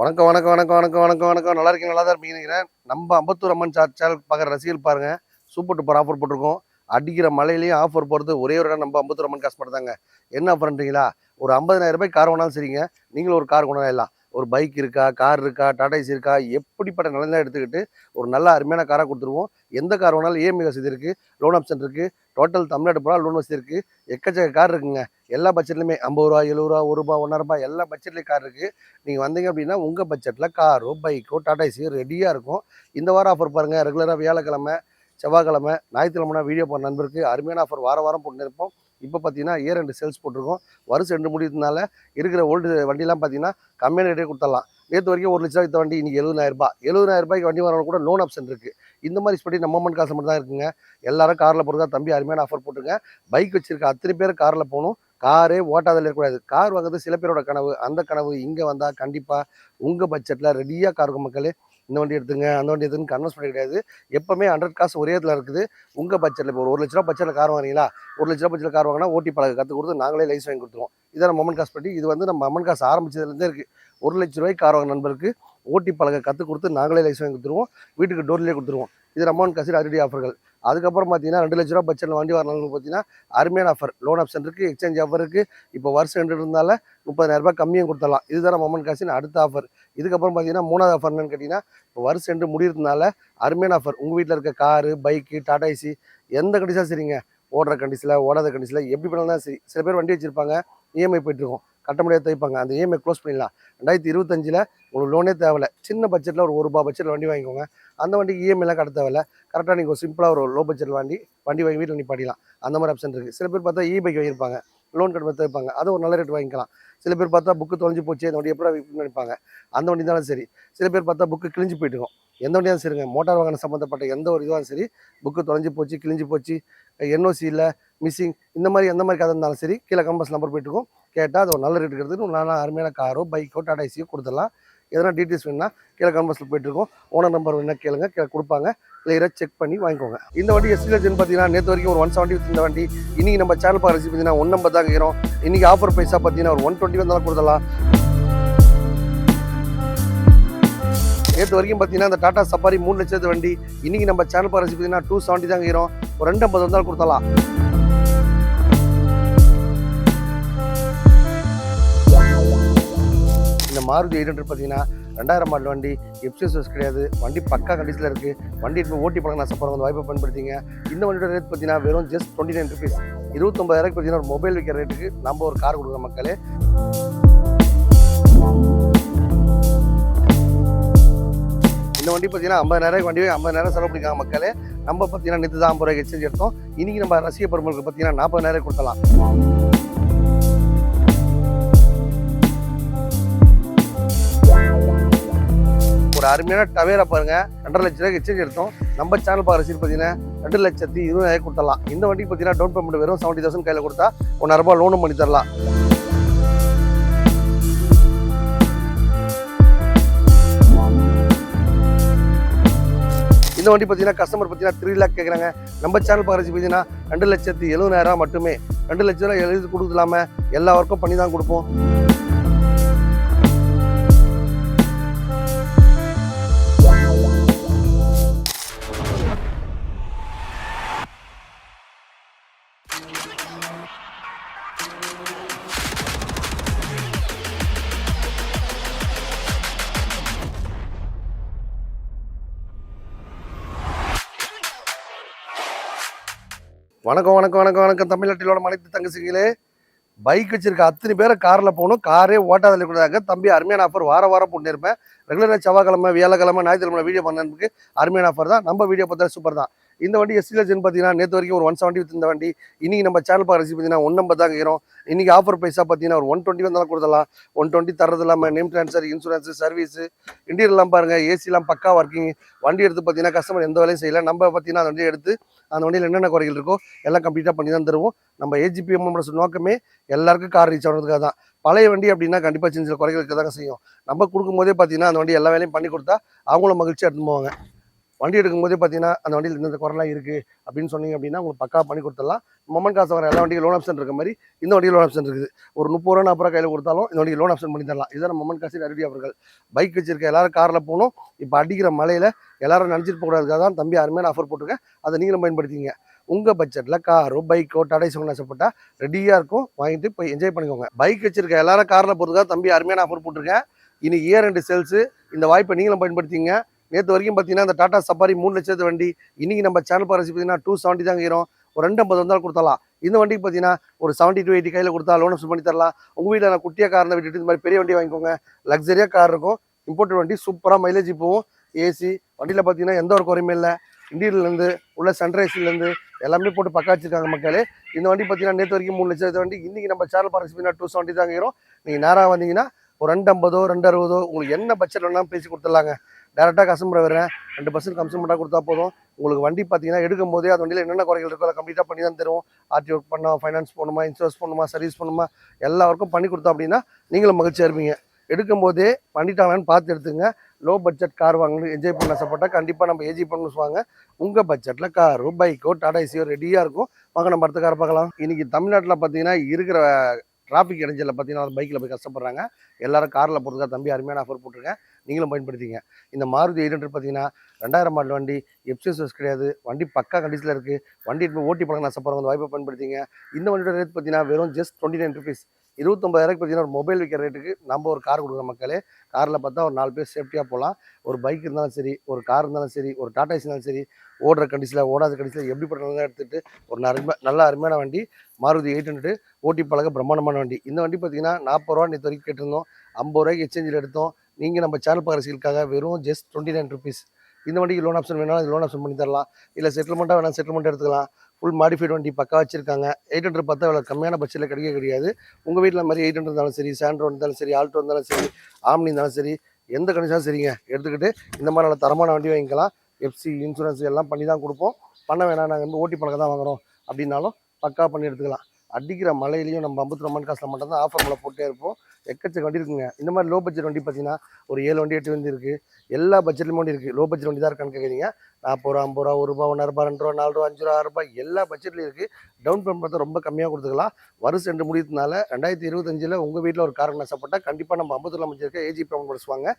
வணக்கம் வணக்கம் வணக்கம் வணக்கம் வணக்கம் வணக்கம். நல்லா இருக்கீங்க நல்லா தான் இருப்பீங்க. நம்ம அம்பத்தூர் அம்மன் சா சேனல் பார்க்குற ரசிகர்கள் பாருங்கள் சூப்பர் டூப்பர் ஆஃபர் போட்டிருக்கோம். அடிக்கிற மலையிலையும் ஆஃபர் போகிறது ஒரே ஒரு இடம் நம்ம அம்பத்தூர் அம்மன் காசு தாங்க. என்ன ஆஃபர்ன்றீங்களா ஒரு 50000 ரூபாய் கார் வேணாலும் சரிங்க. நீங்களும் ஒரு கார் கொண்டு எல்லாம் ஒரு பைக் இருக்கா கார் இருக்கா டாடா ஏசி இருக்கா எப்படிப்பட்ட நிலையெல்லாம் எடுத்துக்கிட்டு ஒரு நல்ல அருமையான காராக கொடுத்துருவோம். எந்த கார் வேணாலும் இஎம்ஐ வசதி இருக்குது லோன் ஆப்ஷன் இருக்குது டோட்டல் தமிழ்நாடு பூரா லோன் வசதி இருக்குது எக்கச்சக்க கார் இருக்குங்க. எல்லா பட்ஜெட்லையுமே ஐம்பது ரூபா எழுபது ரூபா ஒரு ரூபா ஒன்றரை ரூபாய் எல்லா பட்ஜெட்லேயும் கார் இருக்குது நீங்கள் வந்தீங்க அப்படின்னா உங்கள் பட்ஜெட்டில் காரோ பைக்கோ டாடா ஏசி ரெடியாக இருக்கும். இந்த வாரம் ஆஃபர் பாருங்கள் ரெகுலராக வியாழக்கிழமை செவ்வாய்க்கிழமை ஞாயிற்றுக்கிழமை வீடியோ போகிற நண்பருக்கு அருமையான ஆஃபர் வார வாரம் போட்டுருப்போம். இப்போ பார்த்தீங்கன்னா இயர் ரெண்டு சேல்ஸ் போட்டிருக்கோம். வருஷம் ரெண்டு முடியறதுனால இருக்கிற ஓல்டு வண்டிலாம் பார்த்தீங்கன்னா கம்மியான ரேட்டே கொடுத்துடலாம். நேற்று வரைக்கும் ஒரு லட்சம் வித்த வண்டி இன்றைக்கி எழுபதாயிரம் ரூபாய். ரூபாய்க்கு வண்டி வரவங்க கூட லோன் ஆப்ஷன் இருக்குது இந்த மாதிரி ஸ்பெட்டி நம்ம மண் காசு மட்டும் தான் இருக்குங்க. எல்லாரும் காரில் போகிறதா தம்பி அருமையான ஆஃபர் போட்டுருங்க பைக் வச்சிருக்க அத்தனை பேர் காரில் போகணும். காரே ஓட்டாதல இருக்கக்கூடாது. கார் வாங்குறது சில பேரோட கனவு. அந்த கனவு இங்கே வந்தால் கண்டிப்பாக உங்கள் பட்ஜெட்டில் ரெடியாக கார் இருக்கும் மக்களே இந்த வண்டி எடுத்துங்க அந்த வண்டி எடுத்துன்னு கன்வெர்ஸ் பண்ண கிடையாது. எப்பவுமே ஹண்ட்ரட் காசு ஒரே இடத்துல இருக்குது. உங்கள் பட்ஜெட்டில் இப்போ ஒரு லட்ச ரூபா பட்ஜெட்டில் கார் வாங்குறீங்களா? ஒரு லட்ச ரூபா பட்ஜெட்டில் கார் வாங்கினா ஓட்டி பழக கற்றுக் கொடுத்து நாங்களே லைஸ் வாங்கி கொடுத்துருவோம். இதான் நம்ம காசு பட்டி இது வந்து நம்ம மமன் காசு ஆரம்பிச்சதுலேருந்தே இருக்குது ஒரு லட்ச ரூபாய்க்கு கார் வாங்க நண்பருக்கு ஓட்டி பழக கற்றுக் கொடுத்து நாங்களே லைஸ் வாங்கி கொடுத்துருவோம். வீட்டுக்கு டோர்லேயே கொடுத்துருவோம். இது நம்ம அம்மன் காசு அதிரடி ஆஃபர்கள் அதுக்கப்புறம் பார்த்தீங்கன்னா ரெண்டு லட்ச ரூபா பட்ஜெட்டில் வண்டி வரணும்னு பார்த்தீங்கன்னா அருமையான ஆஃபர் லோன் ஆப்ஷன் இருக்குது எக்ஸ்சேஞ்ச் ஆஃபர் இருக்குது இப்போ வருஷம் ரெண்டு இருந்தால முப்பதாயிரம் ரூபாய் கம்மியும் கொடுத்துடலாம். இதுதான் நம்ம காசின் அடுத்த ஆஃபர் இதுக்கப்புறம் பார்த்தீங்கன்னா மூணாவது ஆஃபர் என்னன்னு கேட்டிங்கன்னா இப்போ வருஷம் ரெண்டு முடியறதுனால அருமையான ஆஃபர் உங்கள் வீட்டில் இருக்க காரு பைக்கு டாடா ஏசி எந்த கண்டிஷனாக சரிங்க? ஓடுற கண்டிஷனில் ஓடாத கண்டிஷனில் எப்படி பண்ணாலும் சரி. சில பேர் வண்டி வச்சுருப்பாங்க இஎம்ஐ போயிட்டுருக்கோம் கட்ட முடியாது தைப்பாங்க. அந்த இஎம்ஐ க்ளோஸ் பண்ணிடலாம். ரெண்டாயிரத்தி இருபத்தஞ்சில் உங்களுக்கு லோனே தேவையில்ல. சின்ன பட்ஜெட்டில் ஒரு ஒரு ரூபா பட்ஜெட்டில் வண்டி வாங்கிக்கோங்க. அந்த வண்டிக்கு இஎம்ஐலாம் கட்ட தேவையில்ல. கரெக்டாக நீங்கள் ஒரு சிம்பிளாக ஒரு லோ பட்ஜெட் வண்டி வண்டி வாங்கி வீட்டில் நிப்பாட்டிக்கலாம் அந்த மாதிரி ஆப்ஷன் இருக்குது சில பேர் பார்த்தா இ பைக் வாங்கியிருப்பாங்க. லோன் கட்ட தைப்பாங்க. அது ஒரு நல்ல ரேட் வாங்கிக்கலாம். சில பேர் பார்த்தா புக்கு தொலைஞ்சு போச்சு அந்த வண்டி எப்படி நினைப்பாங்க. அந்த வண்டி தானே சரி. சில பேர் பார்த்தா புக்கு கிழிஞ்சு போயிட்டுருக்கும் எந்த வண்டியாக சரிங்க. மோட்டார் வாகனம் சம்மந்தப்பட்ட எந்த ஒரு இதுவாக சரி புக்கு தொலைஞ்சு போச்சு கிழிஞ்சு போச்சு என்ஓசி இல்லை மிஸ்ஸிங் இந்த மாதிரி எந்த மாதிரி கதை இருந்தாலும் சரி கீழே கம்பஸ் நம்பர் போயிட்டுருக்கும் கேட்டால் அது ஒரு நல்ல ரேட் இருக்கிறது நல்ல அருமையான காரோ பைக்கோ டாடா ஏசியோ கொடுத்துடலாம். எதனா டீட்டெயில்ஸ் வேணுன்னா கீழே கம்பஸில் போயிட்டுருக்கோம் ஓனர் நம்பர் வேணா கேளுங்க. கீழே கொடுப்பாங்க. கிளியராக செக் பண்ணி வாங்கிக்கோங்க. இந்த வண்டி எஸ்டிலஜன் பார்த்தீங்கன்னா நேற்று வரைக்கும் ஒரு ஒன் செவன்ட்டி இந்த வண்டி. இன்றைக்கி நம்ம சேனல் பார்த்து பார்த்தீங்கன்னா ஒன் நம்பர் தான் கேட்குறோம் இன்றைக்கி ஆஃபர் ப்ரைஸாக பார்த்தீங்கன்னா ஒரு ஒன் டுவெண்ட்டி வந்தாலும் கொடுத்துடலாம். நேற்று வரைக்கும் பார்த்தீங்கன்னா இந்த டாடா சஃபாரி மூணு லட்சத்து வண்டி இன்னைக்கு நம்ம சேனல் பார்த்து பார்த்தீங்கன்னா டூ செவன்ட்டி தான் இருக்கிறோம் ஒரு ரெண்டு ஐம்பது வந்தாலும் கொடுத்தலாம் இந்த மாருதி எயிட் ஹண்ட்ரட் பார்த்தீங்கன்னா ரெண்டாயிரம் மாடல் வண்டி எப்சிஎஸ் கிடையாது. வண்டி பக்கா கண்டிஷனில் இருக்குது வண்டி இப்போ ஓட்டி பழங்க ஆசைப்படுற அந்த வாய்ப்பை பயன்படுத்திங்க. இந்த வண்டியோட ரேட் பார்த்தீங்கன்னா வெறும் ஜஸ்ட் டுவெண்ட்டி நைன் ருபீஸ் இருபத்தொம்பதாயிரம் பார்த்தீங்கன்னா ஒரு மொபைல் விற்கிற ரேட்டுக்கு நம்ம ஒரு கார் கொடுக்குற மக்களே. இந்த வண்டி பார்த்தீங்கன்னா ஐம்பதாயிரம் வண்டி ஐம்பதாயிரம் செலவு பண்ணிக்காங்க மக்களே. நம்ம பார்த்தீங்கன்னா நித்து தான் ஐம்பது ரூபாய்க்கு எக்ஸ்சேஞ்ச் எடுத்தோம். இன்னைக்கு நம்ம ரசிக பெருமளுக்கு பார்த்தீங்கன்னா நாற்பதாயிரம் கொடுத்தலாம் ஒரு அருமையான டவேரா பாருங்க. ரெண்டரை லட்ச ரூபாய்க்கு எக்ஸ்சேஞ்ச் எடுத்தோம். நம்ம சேனல் பார்க்குற சீட் பார்த்தீங்கன்னா ரெண்டு லட்சத்தி இருபதாயிரம் கொடுத்தலாம் இந்த வண்டிக்கு பார்த்தீங்கன்னா டவுன் பேமெண்ட் வெறும் செவன்ட்டி தௌசண்ட் கையில் கொடுத்தா ஒன்றாயிரம் ரூபாய் லோனும் பண்ணி தரலாம். இந்த வண்டி பார்த்தீங்கன்னா கஸ்டமர் பார்த்தீங்கன்னா த்ரீ லேக் கேட்குறாங்க நம்ம சேனல் பார்க்குறது பார்த்தீங்கன்னா ரெண்டு லட்சத்தி எழுபதாயிரம் மட்டுமே. ரெண்டு லட்ச ரூபா எழுதி கொடுக்கலாம எல்லா ஒர்க்கும் பண்ணி தான் கொடுப்போம். வணக்கம் வணக்கம் வணக்கம் வணக்கம். தமிழ்நாட்டிலோட அனைத்து தங்கச்சிங்களே பைக் வச்சிருக்க அத்தனை பேரை காரில் போகணும். காரே ஓட்டாதல கூடாது தம்பி அருமையான ஆஃபர் வார வாரம் போட்டுருப்பேன் ரெகுலராக செவ்வாய்க்கிழமை வியாழக்கிழமை ஞாயிற்றுக்கிழமை வீடியோ பண்ணதுக்கு அருமையான ஆஃபர் தான். நம்ம வீடியோ பார்த்தா சூப்பர் தான். இந்த வண்டி எஸ்டிலஜன் பார்த்தீங்கன்னா நேற்று வரைக்கும் ஒரு ஒன் செவன்ட்டி வித் இந்த வண்டி. இன்னைக்கு நம்ம சேனல் பார்க்குற பார்த்தீங்கன்னா ஒன் நம்பர் தான் இருக்கிறோம் இன்னைக்கு ஆஃபர் ப்ரைஸாக பார்த்தீங்கன்னா ஒரு ஒன் டுவெண்ட்டி வந்தாலும் கொடுத்தலாம் ஒன் டுவெண்ட்டி தரது இல்லாமல் நேம் ட்ரான்ஸ்ஃபர் இன்சூரன்ஸ் சர்வீஸ் இன்டீரியர்லாம் பாருங்கள் ஏசிலாம் பக்கா ஒர்க்கிங் வண்டி எடுத்து பார்த்தீங்கன்னா கஸ்டமர் எந்த வேலையும் செய்யல. நம்ம பார்த்தீங்கன்னா அந்த வண்டியை எடுத்து அந்த வண்டியில் என்னென்ன குறைகள் இருக்கோ எல்லாம் கம்ப்ளீட்டாக பண்ணி தான் தருவோம். நம்ம ஏஜிபிஎம்மோட நோக்கமே எல்லாருக்கும் கார் ரீச் ஆகிறதுக்காக தான். பழைய வண்டி அப்படின்னா கண்டிப்பாக சின்ன சில குறைகளுக்கு தான் தாங்க செய்யும். நம்ம கொடுக்கும்போதே பார்த்தீங்கன்னா அந்த வண்டி எல்லா வேலையும் பண்ணி கொடுத்தா அவங்களும் மகிழ்ச்சியாக எடுத்து போவாங்க. வண்டி எடுக்கும்போதே பார்த்தீங்கன்னா அந்த வண்டியில் இந்த குறைலாம் இருக்குது அப்படின்னு சொன்னீங்க அப்படின்னா உங்களுக்கு பக்கா பண்ணி கொடுத்துடலாம். மொமன் காசு வர எல்லா வண்டியும் லோன் ஆப்ஷன் இருக்க மாதிரி இந்த வண்டியில் லோன் ஆப்ஷன் இருக்குது. ஒரு முப்பது ரூபா நாற்பது ரூபா கையில் கொடுத்தாலும் இந்த வண்டிக்கு லோன் ஆப்ஷன் பண்ணி தரலாம். இதான் மொமன் காசு அருடி அவர்கள். பைக் வச்சிருக்க எல்லாரும் காரில் போகணும். இப்போ அடிக்கிற மலையில் எல்லாரும் நினச்சிட்டு போகிறதுக்காக தான் தம்பி அருமையான ஆஃபர் போட்டிருக்கேன். அதை நீங்களும் பயன்படுத்திங்க உங்கள் பட்ஜெட்டில் காரோ பைக்கோ டாடா சோன் ஆசைப்பட்டா ரெடியாக இருக்கும். வாங்கிட்டு போய் என்ஜாய் பண்ணிக்கோங்க. பைக் வச்சிருக்க எல்லாரும் காரில் போகிறதுக்காக தம்பி அருமையான ஆஃபர் போட்டிருக்கேன். இனி இயர் ரெண்டு சேல்ஸு இந்த வாய்ப்பை நீங்களும் பயன்படுத்திங்க நேற்று வரைக்கும் பார்த்தீங்கன்னா இந்த டாடா சஃபாரி மூணு லட்சத்து வண்டி இன்றைக்கி நம்ம சேனல் பாரசி பார்த்தீங்கன்னா டூ செவன்ட்டி தான் இருக்கிறோம் ஒரு ரெண்டு ஐம்பது வந்தாலும் கொடுத்தலாம் இந்த வண்டிக்கு பார்த்தீங்கன்னா ஒரு செவன்ட்டி டூ எயிட்டி கையில் கொடுத்தா லோன் பண்ணி தரலாம். உங்கள் வீட்டில் நான் குட்டியாக காரில் விட்டுட்டு இந்த மாதிரி பெரிய வண்டி வாங்கிக்கோங்க. லக்ஸரியாக கார் இருக்கும். இம்போர்ட் வண்டி சூப்பராக மைலேஜ் போகும். ஏசி வண்டியில் பார்த்தீங்கன்னா எந்த ஒரு குறையுமே இல்லை. இன்டீரியர்லேருந்து உள்ள சன்ரைஸ்லேருந்து எல்லாமே போட்டு பக்கா வச்சிருக்காங்க மக்களே. இந்த வண்டி பார்த்தீங்கன்னா நேற்று வரைக்கும் மூணு லட்சத்து வண்டி இன்றைக்கி நம்ம சேனல் பார்த்தீங்கன்னா டூ செவன்ட்டி தான் இருக்கிறோம் நீங்கள் நேராக வந்தீங்கன்னா ஒரு ரெண்டு ஐம்பதோ ரெண்டு அறுபதோ உங்களுக்கு என்ன பட்ஜெட் வேணாலும் பேசி கொடுத்துடலாங்க. டேரெக்டாக கஸ்டமர் வரேன் ரெண்டு பர்சன்ட் கன்சூமராக கொடுத்தா போதும். உங்களுக்கு வண்டி பார்த்தீங்கன்னா எடுக்கும் போதே அது வண்டியில் என்னென்ன குறைகள் இருக்கோ அதை கம்ப்ளீட்டாக பண்ணி தான் தருவோம். ஆர்டி ஒர்க் பண்ணோம் ஃபைனான்ஸ் பண்ணுமா இன்சூரன்ஸ் பண்ணுமா சர்வீஸ் பண்ணுமா எல்லா ஒர்க்கும் பண்ணி கொடுத்தோம் அப்படின்னா நீங்களும் மகிழ்ச்சியாக இருப்பீங்க. எடுக்கும் போதே பண்ணிட்டாங்களான்னு பார்த்து எடுத்துங்க. லோ பட்ஜெட் கார் வாங்கணும் என்ஜாய் பண்ண ஆசைப்பட்டா கண்டிப்பாக நம்ம ஏஜி பண்ணு வாங்க உங்கள் பட்ஜெட்டில் காரோ பைக்கோ டாடா ஏசியோ ரெடியாக இருக்கும். வாங்க நம்ம அடுத்த கார் பார்க்கலாம். இன்றைக்கி தமிழ்நாட்டில் பார்த்தீங்கன்னா இருக்கிற டிராஃபிக் இடைஞ்சலில் பார்த்தீங்கன்னா பைக்கில் போய் கஷ்டப்படுறாங்க. எல்லாரும் காரில் போகிறதுக்காக தம்பி அருமையான ஆஃபர் போட்டிருக்கேன். நீங்களும் பயன்படுத்திங்க. இந்த மாருதி எயிட் ஹண்ட்ரட் பார்த்தீங்கன்னா ரெண்டாயிரம் மாடல் வண்டி எப்சிஎஸ் கிடையாது. வண்டி பக்கா கண்டிஷனில் இருக்குது வண்டி இப்போ ஓட்டி பழங்க ஆசைப்படுறவங்க அந்த வாய்ப்பை பயன்படுத்திங்க. இந்த வண்டியோட ரேட் பார்த்தீங்கன்னா வெறும் ஜஸ்ட் டுவெண்ட்டி நைன் ருபீஸ் இருபத்தொம்பதாயிரம் பார்த்தீங்கன்னா ஒரு மொபைல் விற்கிற ரேட்டுக்கு நம்ம ஒரு கார் கொடுக்குற மக்களே. காரில் பார்த்தா ஒரு நாலு பேர் சேஃப்டியாக போகலாம். ஒரு பைக் இருந்தாலும் சரி ஒரு கார் இருந்தாலும் சரி ஒரு டாடா இருந்தாலும் சரி ஓடுற கண்டிஷனில் ஓடாத கண்டிஷனில் எப்படிப்பட்ட எடுத்துகிட்டு ஒரு அருமை நல்ல அருமையான வண்டி மாருதி எயிட் ஹண்ட்ரட் ஓட்டி பழக பிரம்மாண்டமான வண்டி. இந்த வண்டி பார்த்தீங்கன்னா நாற்பது ரூபா நேற்று வரைக்கும் கேட்டிருந்தோம். ஐம்பது ரூபாய்க்கு எக்ஸ்சேஞ்சில் எடுத்தோம். நீங்கள் நம்ம சேனல் பரிசீலுக்காக வெறும் ஜஸ்ட் டுவெண்ட்டி நைன் ருபீஸ் இந்த வண்டிக்கு லோன் ஆப்ஷன் வேணாலும் லோன் ஆப்ஷன் பண்ணி தரலாம். இல்லை செட்டில்மெண்ட்டாக வேணால் செட்டில்மெண்ட் எடுத்துக்கலாம். ஃபுல் மாடிஃபைட் வண்டி பக்கா வச்சிருக்காங்க. எயிட் ஹண்ட்ரட் பார்த்தா அவ்வளோ கம்மியான பட்ஜெட்டில் கிடைக்க கிடையாது. உங்கள் வீட்டில் மாதிரி எயிட் ஹண்ட்ரட் இருந்தாலும் சரி சாண்ட்ரோ இருந்தாலும் சரி ஆல்ட்ரோ இருந்தாலும் சரி ஆம்னி இருந்தாலும் சரி எந்த கண்டிஷனும் சரிங்க. எடுத்துக்கிட்டு இந்த மாதிரி நல்ல தரமான வண்டி வாங்கிக்கலாம். எஃப்சி இன்சூரன்ஸ் எல்லாம் பண்ணி தான் கொடுப்போம். பண்ண வேணாம். நாங்கள் வந்து ஓட்டி பழக்கம் தான் வாங்குறோம். அப்படின்னாலும் பக்கா பண்ணி எடுத்துக்கலாம். அடிக்கிற மலையிலையும் நம்ம ஐம்பத்தி ரொம்ப காசில் மட்டும்தான் ஆஃபர் மலை போட்டே இருப்போம். எக்கச்சக்க வண்டி இருக்குங்க. இந்த மாதிரி லோ பட்ஜெட் வண்டி பார்த்தீங்கன்னா ஒரு ஏழு வண்டி எட்டு வண்டி இருக்குது எல்லா பட்ஜெட்லையும் வண்டி இருக்குது லோ பட்ஜெட் வண்டி தான் இருக்கான்னு கேட்குறீங்க நாற்பது ரூபா ஐம்பது ரூபா ஒரு ரூபா ஒன்றரை ரூபா ரெண்டு ரூபா நாலு ரூபா அஞ்சு ரூபா ஆறு ரூபாய் எல்லா பட்ஜெட்லையும் இருக்குது டவுன் பேமெண்ட் பார்த்தா ரொம்ப கம்மியாக கொடுத்துக்கலாம். வருஷம் ரெண்டு முடியதுனால ரெண்டாயிரத்தி இருபத்தஞ்சில் உங்கள் வீட்டில் ஒரு கார் ஆசைப்பட்டால் கண்டிப்பாக நம்ம ஐம்பத்தி அமைச்சு இருக்க ஏஜி பேமெண்ட் படிச்சுவாங்க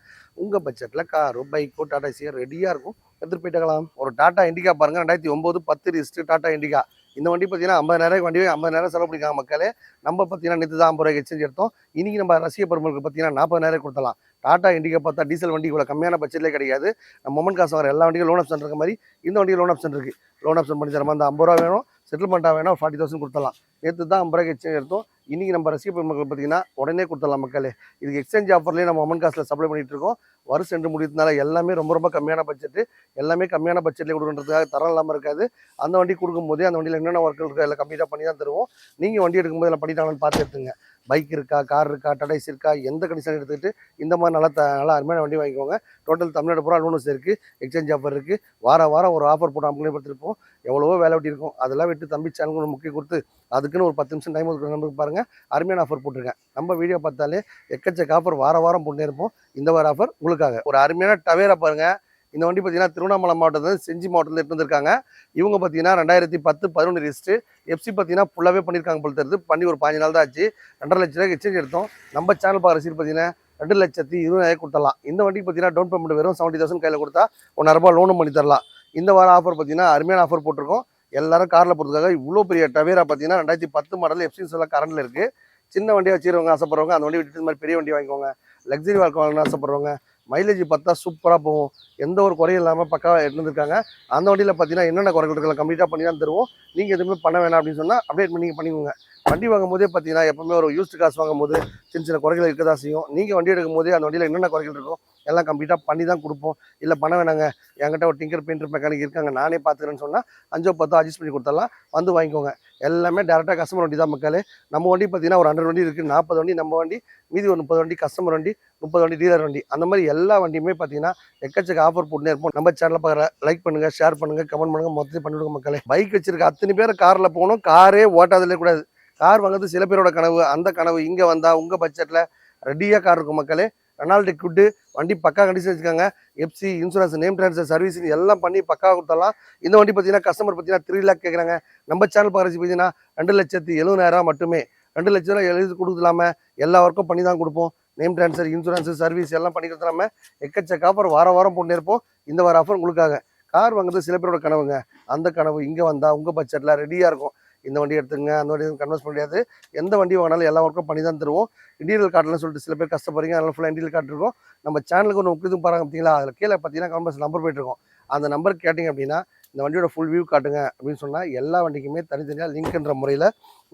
உங்கள் பட்ஜெட்டில் காரோ பைக்கோ டாடா சியர் ரெடியாக இருக்கும். எடுத்துகிட்டு போயிட்டாங்களாம் ஒரு டாடா இண்டிகா பாருங்கள் ரெண்டாயிரத்தி ஒம்பது பத்து ரிஸ்ட்டு டாடா இண்டிகா இந்த வண்டி பார்த்தீங்கன்னா ஐம்பதாயிரம் வண்டி ஐம்பதாயிரம் செலவு பண்ணிக்காங்க மக்களே. நம்ம பார்த்தீங்கன்னா நேற்று தான் ஐம்பது ரூபாய்க்கு எக்ஸ்சேஞ்ச் எடுத்தோம். இன்னைக்கு நம்ம ரசிக பெருமளுக்கு பார்த்தீங்கன்னா நாற்பதாயிரம் கொடுத்தலாம் டாடா இண்டிகா பார்த்தா டீசல் வண்டி இவ்வளோ கம்மியான பட்ஜெட்லேயே கிடையாது. நம்ம மொமெண்ட் காசு வர எல்லா வண்டியும் லோன் ஆப்ஷன் இருக்க மாதிரி இந்த வண்டியில் லோன் ஆப்ஷன் இருக்குது லோன் ஆப்ஷன் பண்ணி தரமா அந்த ஐம்பது ரூபா வேணும் செட்டில்மெண்ட்டாக வேணும் ஃபார்ட்டி தௌசண்ட் கொடுத்தலாம் நேற்று தான் ஐம்பது ரூபாய்க்கு எக்ஸ்சேஞ்ச் எடுத்தோம். இன்னைக்கு நம்ம ரசிக பெருமக்கள் பார்த்தீங்கன்னா உடனே கொடுத்துடலாம் மக்களே. இதுக்கு எக்ஸ்சேஞ்ச் ஆஃபர்லேயே நம்ம மொமெண்ட் காசில் சப்ளை பண்ணிகிட்டு இருக்கோம். வருஷம் என்று முடியறதுனால எல்லாமே ரொம்ப ரொம்ப கம்மியான பட்ஜெட்டு எல்லாமே கம்மியான பட்ஜெட்லேயே கொடுக்குறதுக்காக தரம் இல்லாமல் இருக்காது. அந்த வண்டி கொடுக்கும்போதே அந்த வண்டியில் என்னென்ன ஒர்க் இருக்கோ எல்லாம் கம்மியாக பண்ணி தான் தருவோம். நீங்கள் வண்டி எடுக்கும்போது எல்லாம் பண்ணிட்டாங்கன்னு பார்த்து எடுத்துங்க. பைக் இருக்கா கார் இருக்கா டடைஸ் இருக்கா எந்த கண்டிஷன் எடுத்துக்கிட்டு இந்த மாதிரி நல்லா த நல்லா அருமையான வண்டி வாங்கிக்கோங்க. டோட்டல் தமிழ்நாடு பூரா லோனஸ் இருக்குது எக்ஸ்சேஞ்ச் ஆஃபர் இருக்குது வார வாரம் ஒரு ஆஃபர் போட்டு அம்பளை படுத்திருப்போம் எவ்வளவோ வேலை வெட்டி இருக்கும். அதெல்லாம் விட்டு தம்பி சேனல் முக்கிய கொடுத்து அதுக்குன்னு ஒரு பத்து நிமிஷம் டைம் ஒதுக்குற நம்பருக்கு பாருங்கள் அருமையான ஆஃபர் போட்டிருக்கேன். நம்ம வீடியோ பார்த்தாலே எக்கச்சக்க ஆஃபர் வார வாரம் போட்டே இருப்போம். இந்த வார ஆஃபர் உங்களுக்காக. ஒரு அருமையான டவேரா பாருங்கள் இந்த வண்டி பார்த்தீங்கன்னா திருவண்ணாமலை மாவட்டத்தில் செஞ்சி மாவட்டத்தில் எடுத்து வந்திருக்காங்க இவங்க பார்த்தீங்கன்னா ரெண்டாயிரத்தி பத்து பதினொன்று ரிஜிஸ்ட்ரு எஃப்சி பார்த்தீங்கன்னா ஃபுல்லாகவே பண்ணியிருக்காங்க போல தெரியுது. பண்ணி ஒரு பாஞ்சு நாள் தான் ஆச்சு. ரெண்டரை லட்ச ரூபாய்க்கு எக்ஸ்சேஞ்ச் எடுத்தோம். நம்ம சேனல் பார்க்குற சீட் பார்த்தீங்கன்னா ரெண்டு லட்சத்தி இருபதாயிரம் கொடுத்தலாம் இந்த வண்டிக்கு பார்த்தீங்கன்னா டவுன் பேமெண்ட் வெறும் செவன்ட்டி தௌசண்ட் கையில் கொடுத்தா ஒன்றரை ரூபாய் லோனும் பண்ணி தரலாம். இந்த வாரம் ஆஃபர் பார்த்தீங்கன்னா அருமையான ஆஃபர் போட்டிருக்கோம். எல்லாரும் காரில் போகிறதுக்காக இவ்வளோ பெரிய டவேரா பார்த்தீங்கன்னா ரெண்டாயிரத்தி பத்து மாடல் எஃப்சின்ஸ் எல்லாம் கரண்டில் இருக்குது சின்ன வண்டியாக வச்சுருவங்க ஆசைப்படுறவங்க அந்த வண்டி விட்டுட்டு மாதிரி பெரிய வண்டி வாங்கிக்கோங்க. லக்ஸரி வாழ்க்கை வாங்கணும்னு ஆசைப்படுறவங்க மைலேஜ் பார்த்தா சூப்பராக போகும். எந்த ஒரு குறையும் இல்லாமல் பக்காவாக இருந்திருக்காங்க. அந்த வண்டியில் பார்த்தீங்கன்னா என்னென்ன குறைகள் இருக்கலாம் கம்ப்ளீட்டாக பண்ணி தான் தருவோம். நீங்கள் எதுவுமே பண்ண வேணாம் அப்படின்னு சொன்னால் அப்டேட் பண்ணி பண்ணிக்கோங்க. வண்டி வாங்கும் போதே பார்த்தீங்கன்னா எப்பவுமே ஒரு யூஸ்டு காசு வாங்கும் போது சின்ன சின்ன குறைகள் இருக்க தான் செய்யும். நீங்கள் வண்டி எடுக்கும் போதே அந்த வண்டியில் என்னென்ன குறைகள் இருக்கும் எல்லாம் கம்ப்ளீட்டாக பண்ணி தான் கொடுப்போம். இல்லை பண்ண வேணாங்க. என்கிட்ட ஒரு டிங்கர் பெயிண்டர் மெக்கானிக் இருக்காங்க. நானே பார்த்துக்கிறேன்னு சொன்னால் அஞ்சோ பத்தோ அட்ஜஸ்ட் பண்ணி கொடுத்தலாம் வந்து வாங்கிக்கோங்க. எல்லாமே டேரெக்டாக கஸ்டமர் வண்டி தான் மக்களே. நம்ம வண்டி பார்த்தீங்கன்னா ஒரு ஹண்ட்ரட் வண்டி இருக்குது நாற்பது வண்டி நம்ம வண்டி மீதி ஒரு முப்பது வண்டி கஸ்டமர் வண்டி முப்பது வண்டி டீலர் வண்டி. அந்த மாதிரி எல்லா வண்டியுமே பார்த்தீங்கன்னா எக்கச்சக்க ஆஃபர் போட்டுனே இருப்போம். நம்ம சேனலில் பார்க்குற லைக் பண்ணுங்கள் ஷேர் பண்ணுங்கள் கமெண்ட் பண்ணுங்கள் மொத்தத்தையும் பண்ணிவிடுங்க மக்களே. பைக் வச்சிருக்க அத்தனை பேர் காரில் போகணும். காரே ஓட்டாதலே கூடாது. கார் வாங்குறது சில பேரோட கனவு. அந்த கனவு இங்கே வந்தால் உங்கள் பட்ஜெட்டில் ரெடியாக கார் இருக்கும் மக்களே. ரெனால்டு குட்டு வண்டி பக்கா கண்டிஷன் வச்சுக்காங்க FC insurance name transfer service எல்லாம் பண்ணி பக்கா கொடுத்துடலாம். இந்த வண்டி பார்த்தீங்கன்னா கஸ்டமர் பார்த்தீங்கன்னா த்ரீ லேக் கேட்குறாங்க. நம்ம சேனல் பார்த்து பார்த்தீங்கன்னா ரெண்டு லட்சத்தி எழுபதாயிரம் மட்டுமே. ரெண்டு லட்ச ரூபா எழுதி கொடுக்கலாம. எல்லா ஒர்க்கும் பண்ணி தான் கொடுப்போம். நேம் ட்ரான்ஸ்ஃபர் இன்சூரன்ஸ் சர்வீஸ் எல்லாம் பண்ணி கொடுத்துலாம எக்கச்சக்க ஆஃபர் வாரம் வாரம் போட்டு இருப்போம். இந்த வார ஆஃபர் உங்களுக்காக. கார் வாங்குறது சில பேரோட கனவுங்க. அந்த கனவு இங்கே வந்தால் உங்கள் பட்ஜெட்டில் ரெடியாக இருக்கும். இந்த வண்டி எடுத்துங்க அந்த வண்டி கன்வெர்ஸ் பண்ண முடியாது. எந்த வண்டி வாங்கினாலும் எல்லா ஒர்க்கும் பண்ணி தான் தருவோம். இன்டீரியல் கார்டுலாம் சொல்லிட்டு சில பேர் கஷ்டப்படுறீங்க அதனால் ஃபுல்லாக இன்டீரியல் கார்டு இருக்கும். நம்ம சேனலுக்கு ஒன்று முக்கியத்துவம் பாருங்க பார்த்தீங்களா அதில் கீழே பார்த்தீங்கன்னா காம்பஸ் நம்பர் போயிட்டுருக்கோம் அந்த நம்பர் கேட்டிங்க அப்படின்னா இந்த வண்டியோட ஃபுல் வியூ காட்டுங்க அப்படின்னு சொன்னால் எல்லா வண்டிக்குமே தனித்தனியாக லிங்க்ன்ற முறையில்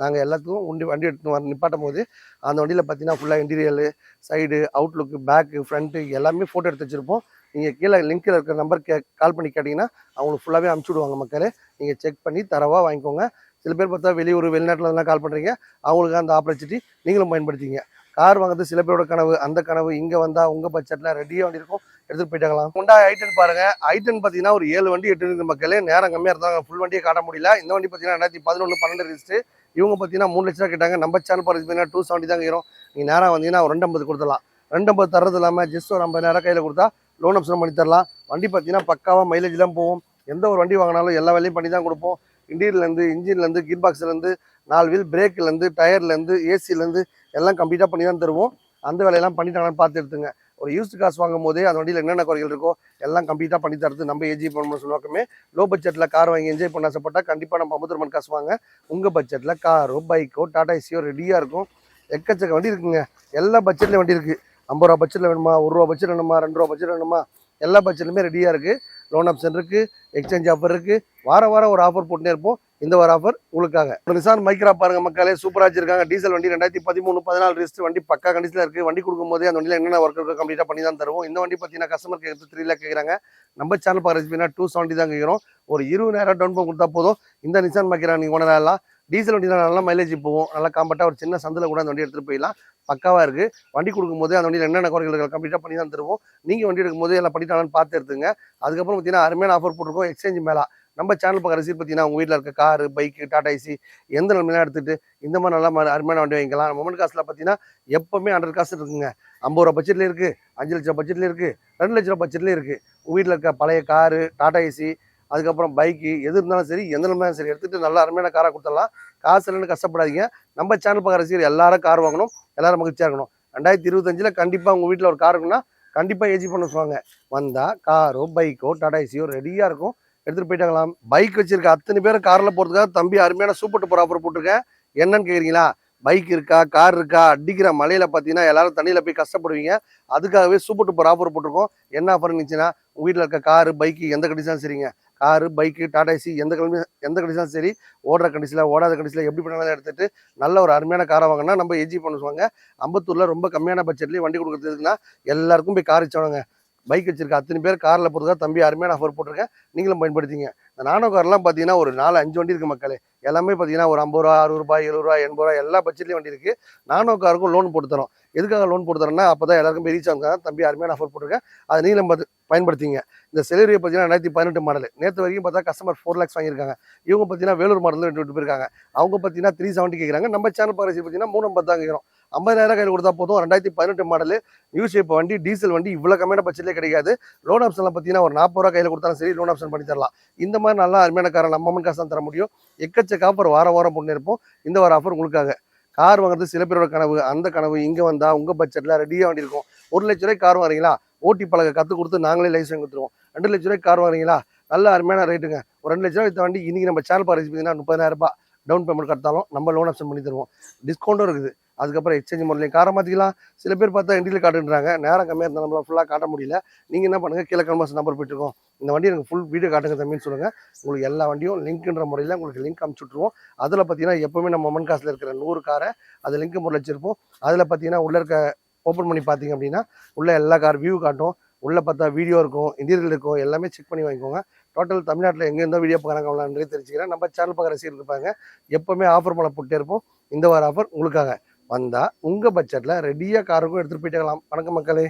நாங்கள் எல்லாத்துக்கும் உண்டி வண்டி எடுத்து வர நிப்பாட்டும் போது அந்த வண்டியில் பார்த்தீங்கன்னா ஃபுல்லாக interior side outlook back front எல்லாமே ஃபோட்டோ எடுத்து வச்சுருப்போம். நீங்கள் கீழே லிங்க்கில் இருக்கிற நம்பர் கே கால் பண்ணி கேட்டிங்கன்னா அவங்களுக்கு ஃபுல்லாகவே அமுச்சு விடுவாங்க மக்களே. நீங்கள் செக் பண்ணி தரவாக வாங்கிக்கோங்க. சில பேர் பார்த்தா வெளியூர் வெளிநாட்டில் இருந்தால் கால் பண்ணுறீங்க அவங்களுக்கு அந்த ஆப்பர்ச்சுனிட்டி நீங்களும் பயன்படுத்திங்க கார் வாங்குறது சில பேரோட கனவு அந்த கனவு இங்கே வந்தால் உங்கள் பட்ஜெட்டில் ரெடியாக வண்டி இருக்கும். எடுத்துகிட்டு போயிட்டாங்களாம் ஹுண்டா ஐட்டன் பாருங்கள் ஐட்டன் பார்த்தீங்கன்னா ஒரு ஏழு வண்டி எட்டு இருக்கு மக்களே. நேரம் கம்மியாக இருந்தாங்க ஃபுல் வண்டியை காட்ட முடியல. இந்த வண்டி பார்த்தீங்கன்னா ரெண்டாயிரத்தி பதினொன்று பன்னெண்டு ரிஜிஸ்ட்ரு இவங்க பார்த்தீங்கன்னா மூணு லட்ச ரூபா கேட்டாங்க. நம்ம சேனல் பார்த்து பார்த்தீங்கன்னா டூ செவன்ட்டி தான் இருக்கும் நீங்கள் நேரம் வந்தீங்கன்னா ஒரு ரெண்டம்பது கொடுத்துடலாம். தரது இல்லாமல் ஜஸ்ட் ஒரு ஐம்பதாயிரம் கையில் கொடுத்தா லோன் ஆப்ஷன் பண்ணி தரலாம். வண்டி பார்த்தீங்கன்னா பக்காவாக மைலேஜ்லாம் போகும். எந்த ஒரு வண்டி வாங்கினாலும் எல்லா வேலையும் பண்ணி தான் கொடுப்போம். இன்டீரியர்லேருந்து இன்ஜின்லேருந்து கீர் பாக்ஸ்லேருந்து நாலு வீல் பிரேக்லேருந்து டயர்லேருந்து ஏசிலேருந்து எல்லாம் கம்ப்ளீட்டாக பண்ணி தான் தருவோம். அந்த வேலையெல்லாம் பண்ணிட்டாங்கன்னு பார்த்து எடுத்துங்க. ஒரு யூஸ்டு காசு வாங்கும் போதே அந்த வண்டியில் என்னென்ன குறைகள் இருக்கோ எல்லாம் கம்ப்ளீட்டாக பண்ணி தரது நம்ம ஏஜி பண்ணணும் சொல்லுவாக்கமே லோ பட்ஜெட்டில் கார் வாங்கி என்ஜாய் பண்ண ஆசைப்பட்டால் கண்டிப்பாக நம்ம அமுதர்மன் காசு வாங்க. உங்கள் பட்ஜெட்டில் காரோ பைக்கோ டாடா ஏசியோ ரெடியாக இருக்கும். எக்கச்சக்க வண்டி இருக்குங்க. எல்லா பட்ஜெட்லேயும் வண்டி இருக்குது ஐம்பது ரூபா பட்ஜெட்டில் வேணுமா? ஒரு ரூபா பட்ஜெட் வேணுமா? ரெண்டு ரூபா பட்ஜெட் வேணுமா? எல்லா பட்ஜெட்லுமே ரெடியாக இருக்குது லோன் ஆப்ஷன் இருக்குது எக்ஸ்சேஞ்ச் ஆஃபர் இருக்குது வார வாரம் ஒரு ஆஃபர் போட்டுனே இருப்போம். இந்த வார ஆஃபர் உங்களுக்காக. ஒரு நிசான் மைக்ரா பாருங்க மக்களே சூப்பராக வச்சிருக்காங்க. டீசல் வண்டி ரெண்டாயிரத்தி பதிமூணு பதினாலு ரிஸ்ட் வண்டி பக்கா கண்டிஷனில் இருக்குது வண்டி கொடுக்கும்போதே அந்த வண்டியில் என்னென்ன ஒர்க் இருக்கோ கம்ப்ளீட்டாக பண்ணி தான் தருவோம். இந்த வண்டி பார்த்தீங்கன்னா கஸ்டமர் கேட்குறது த்ரீ லேக் கேட்குறாங்க நம்ம சேனல் பார்த்து டூ செவன்ட்டி தான் கேட்குறோம் ஒரு இருபதாயிரம் டவுன் பண்ணி கொடுத்தா போதும். இந்த நிசான் மைக்ரா நீங்கள் ஓனராகலாம் டீசல் வண்டி தான் நல்லா மைலேஜ் போவோம். நல்லா காம்பட்டாக ஒரு சின்ன சந்தில் கூட அந்த வண்டி எடுத்துகிட்டு போயிடலாம். பக்காவாக இருக்குது வண்டி கொடுக்கும்போது அந்த வண்டியில் என்னென்ன குறைகள் கம்ப்ளீட்டாக பண்ணி தான் தருவோம். நீங்கள் வண்டி எடுக்கும்போது எல்லாம் பண்ணிட்டாங்கன்னு பார்த்து எடுத்துங்க. அதுக்கப்புறம் பார்த்தீங்கன்னா அருமையான ஆஃபர் போட்டிருக்கோம் எக்ஸ்சேஞ்ச் மேலே. நம்ம சேனல் பார்க்குற ரசீட் பார்த்தீங்கன்னா உங்கள் வீட்டில் இருக்க காரு பைக்கு டாடா ஏசி எந்த நிலைமையிலாம் எடுத்துகிட்டு இந்த மாதிரி நல்லா அருமையான வண்டி வாங்கிக்கலாம். மொமெண்ட் காசில் பார்த்தீங்கன்னா எப்போவுமே ஹண்ட்ரட் காசு இருக்குங்க. ஐம்பது ரூபா பட்ஜெட்லேயும் இருக்குது அஞ்சு லட்சம் பட்ஜெட்லேயும் இருக்குது ரெண்டு லட்ச ரூபா பட்ஜெட்லேயும் இருக்குது உங்கள் வீட்டில் இருக்க பழைய காரு டாடா ஏசி அதுக்கப்புறம் பைக்கு எது இருந்தாலும் சரி எந்த நிலைமையும் சரி எடுத்துகிட்டு நல்லா அருமையான காராக கொடுத்துடலாம். காசு இல்லைன்னு கஷ்டப்படாதீங்க. நம்ம சேனல் பார்க்குற ரசிகர் எல்லாரும் கார் வாங்கணும் எல்லாரும் மகிழ்ச்சியாக இருக்கணும். ரெண்டாயிரத்தி இருபத்தஞ்சில் கண்டிப்பாக உங்கள் வீட்டில் ஒரு கார் இருக்குன்னா கண்டிப்பாக ஏஜி பண்ண சொல்லுவாங்க. வந்தால் காரோ பைக்கோ டாடாசியோ ரெடியாக இருக்கும். எடுத்துகிட்டு போயிட்டாங்களாம் பைக் வச்சுருக்க அத்தனை பேர் காரில் போகிறதுக்காக தம்பி அருமையான சூப்பர் டூப்பர் ஆஃபர் போட்டிருக்கேன். என்னன்னு கேட்குறீங்களா பைக் இருக்கா கார் இருக்கா? அடிக்கிற மலையில் பார்த்தீங்கன்னா எல்லாரும் தண்ணியில் போய் கஷ்டப்படுவீங்க. அதுக்காகவே சூப்பர் டூப்பர் ஆஃபர் போட்டிருக்கோம். என்ன ஆஃபர் இருந்துச்சுன்னா உங்கள் வீட்டில் இருக்க காரு பைக்கு எந்த கண்டிஷனும் சரிங்க. காரு பைக்கு டாடா ஏசி எந்த கண்டி எந்த கண்டிஷனும் சரி ஓடுற கண்டிஷனில் ஓடாத கண்டிஷனில் எப்படி பண்ணாலும் எடுத்துகிட்டு நல்ல ஒரு அருமையான காரை வாங்கினா நம்ம ஏஜி பண்ணுவாங்க அம்பத்தூரில் ரொம்ப கம்மியான பட்ஜெட்லேயும் வண்டி கொடுக்குறதுக்குன்னா எல்லாருக்கும் போய் கார் வச்சவனுங்க பைக் வச்சிருக்க அத்தனை பேர் காரில் போகிறதுக்காக தம்பி அருமையான ஆஃபர் போட்டிருக்கேன். நீங்களும் பயன்படுத்திங்க. இந்த நானோ கார்லாம் பார்த்தீங்கன்னா ஒரு நாலு அஞ்சு வண்டி இருக்குது மக்களே. எல்லாமே பார்த்தீங்கன்னா ஒரு ஐம்பது ரூபா அறுபது ரூபாய் எழுபது ரூபா எண்பது ரூபா எல்லா பட்ஜெட்லேயும் வண்டி இருக்குது நானோ காருக்கும் லோன் போட்டு தரோம். எதுக்காக லோன் போட்டு தரோம்னா அப்போ தான் எல்லாருக்கும் ரீச் ஆகுங்க தம்பி அருமையான ஆஃபர் போட்டிருக்கேன். அதை நீங்களும் பார்த்து பயன்படுத்திங்க. இந்த செலரியை பார்த்தீங்கன்னா ரெண்டாயிரத்தி பதினெட்டு மாடல் நேற்று வரைக்கும் பார்த்தா கஸ்டமர் ஃபோர் லேக்ஸ் வாங்கியிருக்காங்க. இவங்க பார்த்தீங்கன்னா வேலூர் மாடலில் ரெண்டு விட்டு போயிருக்காங்க. அவங்க பார்த்தீங்கன்னா த்ரீ செவன்ட்டி கேட்குறாங்க நம்ம சேனல் பாரசி பார்த்தீங்கன்னா மூணு ஐம்பது தான் கேட்குறோம் ஐம்பதாயிரம் கையில் கொடுத்தா போதும். ரெண்டாயிரத்தி பதினெட்டு மாடல் நியூ ஷேப் வண்டி டீசல் வண்டி இவ்வளோ கம்மியான பட்ஜெட்லேயே கிடைக்காது. லோன் ஆப்ஷன்லாம் பார்த்தீங்கன்னா ஒரு நாற்பது ரூபா கையில் கொடுத்தாலும் சரி லோன் ஆப்ஷன் பண்ணி தரலாம். இந்த மாதிரி நல்லா அருமையான காரை நம்ம அம்மன் காசு தான் தர முடியும். எக்கச்சக்க ஆஃபர் வாரம் வாரம் பண்ணியிருப்போம் இருப்போம். இந்த வார ஆஃபர் உங்களுக்காக. கார் வாங்குறது சில பேரோட கனவு அந்த கனவு இங்கே வந்தால் உங்கள் பட்ஜெட்டில் ரெடியாக வண்டி இருக்கும் ஒரு லட்ச ரூபாய்க்கு கார் வாங்குறீங்களா? ஓட்டி பழக கற்றுக் கொடுத்து நாங்களே லைசன்ஸ் கொடுத்துருவோம். ரெண்டு லட்ச ரூபாய் கார் வாங்குறீங்களா? நல்ல அருமையான ரேட்டுங்க ஒரு ரெண்டு லட்ச ரூபாய் வித்த வண்டி இன்னைக்கு நம்ம சேனல் பாரிச்சு பார்த்தீங்கன்னா முப்பதாயிரம் ரூபாய் டவுன் பேமெண்ட் கட்டாலும் நம்ம லோன் ஆப்ஷன் பண்ணி தருவோம். டிஸ்கவுண்ட்டும் இருக்குது. அதுக்கப்புறம் எக்ஸ்சேஞ்ச் முறையிலையும் காரை மாற்றிக்கலாம் சில பேர் பார்த்தா இண்டியில் காட்டுன்றாங்க. நேரம் கம்மியாக இருந்தால் நம்மளால் ஃபுல்லாக காட்ட முடியல. நீங்கள் என்ன பண்ணுங்கள் கீழே கன்மாஸ் நம்பர் போயிட்டுருக்கோம் இந்த வண்டி எனக்கு ஃபுல் வீடியோ காட்டுங்க தம்பின்னு சொல்லுங்கள் உங்களுக்கு எல்லா வண்டியும் லிங்க்ன்ற முறையில் உங்களுக்கு லிங்க் அமுச்சு விட்ருவோம் அதில் பார்த்தீங்கன்னா எப்போவுமே நம்ம மண் காசில் இருக்கிற நூறு காரை அது லிங்க் முறையில் வச்சிருப்போம். அதில் பார்த்தீங்கன்னா உள்ளே இருக்க ஓப்பன் பண்ணி பார்த்தீங்க அப்படின்னா உள்ளே எல்லா கார் வியூ காட்டும். உள்ளே பார்த்தா வீடியோ இருக்கும் இன்டீரியல் இருக்கும். எல்லாமே செக் பண்ணி வாங்கிக்கோங்க. டோட்டல் தமிழ்நாட்டில் எங்கே வீடியோ பார்க்குறாங்க அவ்வளோ தெரிஞ்சுக்கிறேன் நம்ம சேனல் பார்க்குற சீர் இருப்பாங்க. எப்போவுமே ஆஃபர் மேலே போட்டே இருப்போம். இந்த வார ஆஃபர் உங்களுக்காக. வந்தால் உங்கள் பட்ஜெட்டில் ரெடியாக காருக்கும் எடுத்துகிட்டு போயிட்டு வணக்கம் மக்களே.